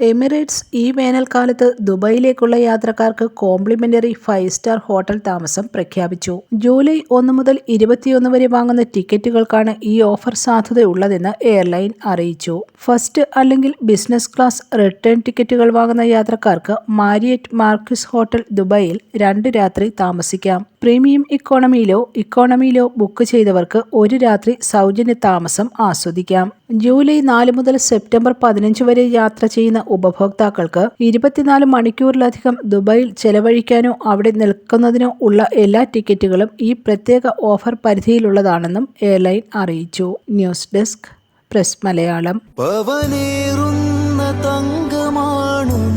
Emirates ഈ വേനൽക്കാലത്ത് ദുബായിലേക്കുള്ള യാത്രക്കാർക്ക് കോംപ്ലിമെന്ററി ഫൈവ് സ്റ്റാർ ഹോട്ടൽ താമസം പ്രഖ്യാപിച്ചു. ജൂലൈ ഒന്ന് മുതൽ ഇരുപത്തിയൊന്ന് വരെ വാങ്ങുന്ന ടിക്കറ്റുകൾക്കാണ് ഈ ഓഫർ സാധ്യതയുള്ളതെന്ന് എയർലൈൻ അറിയിച്ചു. ഫസ്റ്റ് അല്ലെങ്കിൽ ബിസിനസ് ക്ലാസ് റിട്ടേൺ ടിക്കറ്റുകൾ വാങ്ങുന്ന യാത്രക്കാർക്ക് മാരിയറ്റ് മാർക്കിസ് ഹോട്ടൽ ദുബായിൽ രണ്ട് രാത്രി താമസിക്കാം. പ്രീമിയം ഇക്കോണമിയിലോ ഇക്കോണമിയിലോ ബുക്ക് ചെയ്തവർക്ക് ഒരു രാത്രി സൗജന്യ താമസം ആസ്വദിക്കാം. ജൂലൈ നാല് മുതൽ സെപ്റ്റംബർ പതിനഞ്ച് വരെ യാത്ര ചെയ്യുന്ന ഉപഭോക്താക്കൾക്ക് ഇരുപത്തിനാല് മണിക്കൂറിലധികം ദുബായിൽ ചെലവഴിക്കാനോ അവിടെ നിൽക്കുന്നതിനോ ഉള്ള എല്ലാ ടിക്കറ്റുകളും ഈ പ്രത്യേക ഓഫർ പരിധിയിലുള്ളതാണെന്നും എയർലൈൻ അറിയിച്ചു. News desk press Malayalam. Thank തങ്കമാണു